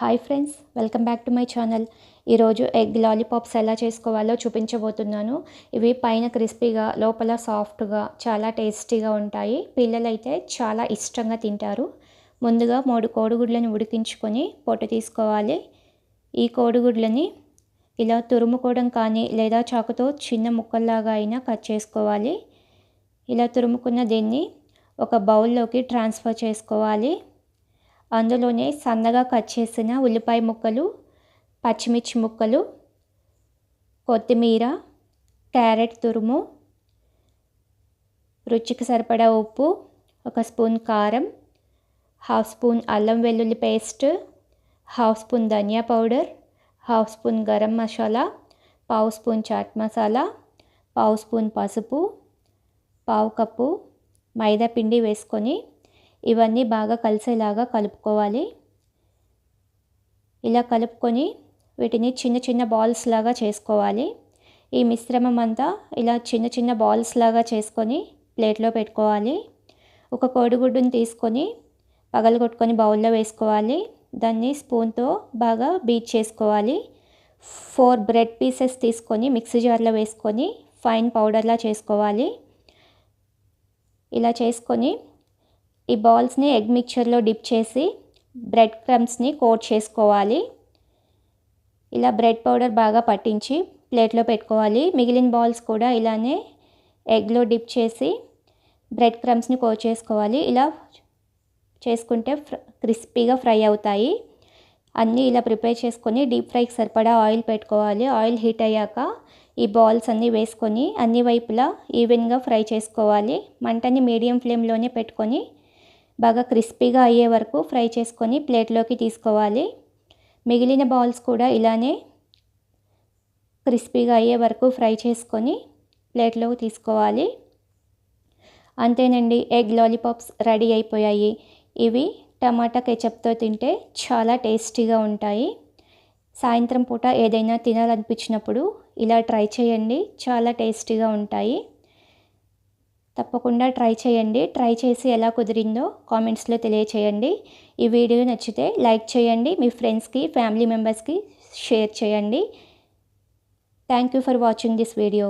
Hi friends welcome back to my channel. ఈరోజు egg lollipops ఎలా చేసుకోవాలో చూపించబోతున్నాను. ఇవి పైన క్రిస్పీగా లోపల సాఫ్ట్గా చాలా టేస్టీగా ఉంటాయి. పిల్లలైతే చాలా ఇష్టంగా తింటారు. ముందుగా మూడు కోడిగుడ్లను ఉడికించుకొని పొట్టు తీసుకోవాలి. ఈ కోడిగుడ్లని ఇలా తురుముకోవడం కానీ లేదా చాకుతో చిన్న ముక్కల్లాగా అయినా కట్ చేసుకోవాలి. ఇలా తురుముకున్న దీన్ని ఒక బౌల్లోకి ట్రాన్స్ఫర్ చేసుకోవాలి. అందులోనే సన్నగా కట్ చేసిన ఉల్లిపాయ ముక్కలు పచ్చిమిర్చి ముక్కలు కొత్తిమీర క్యారెట్ తురుము రుచికి సరిపడా ఉప్పు ఒక స్పూన్ కారం హాఫ్ స్పూన్ అల్లం వెల్లుల్లి paste half spoon dhania powder half spoon garam masala పావు స్పూన్ చాట్ మసాలా పావు స్పూన్ పసుపు పావు కప్పు మైదా పిండి వేసుకొని ఇవన్నీ బాగా కలిసేలాగా కలుపుకోవాలి. ఇలా కలుపుకొని వీటిని చిన్న చిన్న బాల్స్ లాగా చేసుకోవాలి. ఈ మిశ్రమం అంతా ఇలా చిన్న చిన్న బాల్స్ లాగా చేసుకొని ప్లేట్లో పెట్టుకోవాలి. ఒక కోడిగుడ్డుని తీసుకొని పగలగొట్టుకొని బౌల్లో వేసుకోవాలి. దాన్ని స్పూన్తో బాగా బీట్ చేసుకోవాలి. ఫోర్ బ్రెడ్ పీసెస్ తీసుకొని మిక్సీ జార్లో వేసుకొని ఫైన్ పౌడర్లా చేసుకోవాలి. ఇలా చేసుకొని ఈ బాల్స్ని ఎగ్ మిక్చర్లో డిప్ చేసి బ్రెడ్ క్రమ్స్ని కోట్ చేసుకోవాలి. ఇలా బ్రెడ్ పౌడర్ బాగా పట్టించి ప్లేట్లో పెట్టుకోవాలి. మిగిలిన బాల్స్ కూడా ఇలానే ఎగ్లో డిప్ చేసి బ్రెడ్ క్రమ్స్ని కోట్ చేసుకోవాలి. ఇలా చేసుకుంటే క్రిస్పీగా ఫ్రై అవుతాయి. అన్నీ ఇలా ప్రిపేర్ చేసుకొని డీప్ ఫ్రైకి సరిపడా ఆయిల్ పెట్టుకోవాలి. ఆయిల్ హీట్ అయ్యాక ఈ బాల్స్ అన్నీ వేసుకొని అన్ని వైపులా ఈవెన్గా ఫ్రై చేసుకోవాలి. మంటని మీడియం ఫ్లేమ్లోనే పెట్టుకొని బాగా క్రిస్పీగా అయ్యే వరకు ఫ్రై చేసుకొని ప్లేట్లోకి తీసుకోవాలి. మిగిలిన బాల్స్ కూడా ఇలానే క్రిస్పీగా అయ్యే వరకు ఫ్రై చేసుకొని ప్లేట్లోకి తీసుకోవాలి. అంతేనండి ఎగ్ లాలీపాప్స్ రెడీ అయిపోయాయి. ఇవి టమాటా కెచప్తో తింటే చాలా టేస్టీగా ఉంటాయి. సాయంత్రం పూట ఏదైనా తినాలనిపించినప్పుడు ఇలా ట్రై చేయండి చాలా టేస్టీగా ఉంటాయి. తప్పకుండా ట్రై చేయండి. ట్రై చేసి ఎలా కుదిరిందో కామెంట్స్లో తెలియచేయండి. ఈ వీడియో నచ్చితే లైక్ చేయండి. మీ ఫ్రెండ్స్కి ఫ్యామిలీ మెంబర్స్కి షేర్ చేయండి. Thank you for watching this video.